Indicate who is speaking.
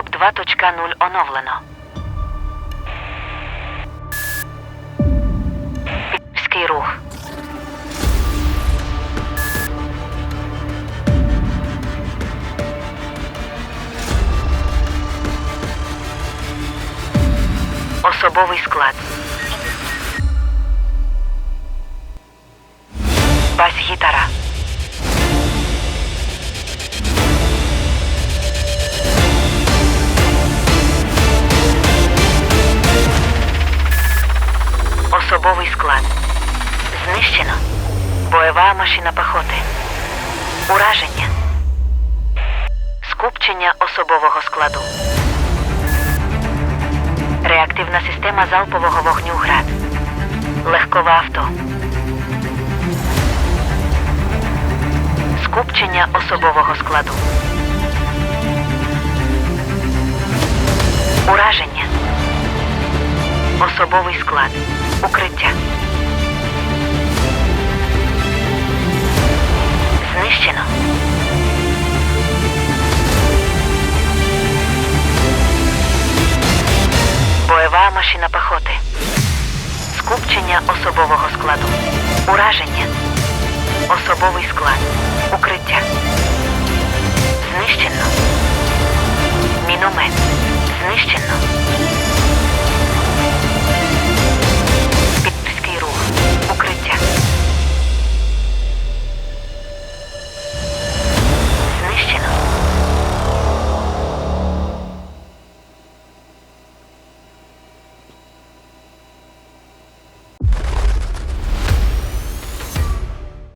Speaker 1: 2.0 оновлено. Підільський рух. Особовий склад. Бас-гітара. Особовий склад. Знищено. Бойова машина пехоти. Ураження. Скупчення особового складу. Реактивна система залпового вогню град. Легкове авто. Скупчення особового складу. Ураження. Особовий склад. Укриття. Знищено. Бойова машина пехоти. Скупчення особового складу. Ураження. Особовий склад. Укриття. Знищено. Міномет. Знищено.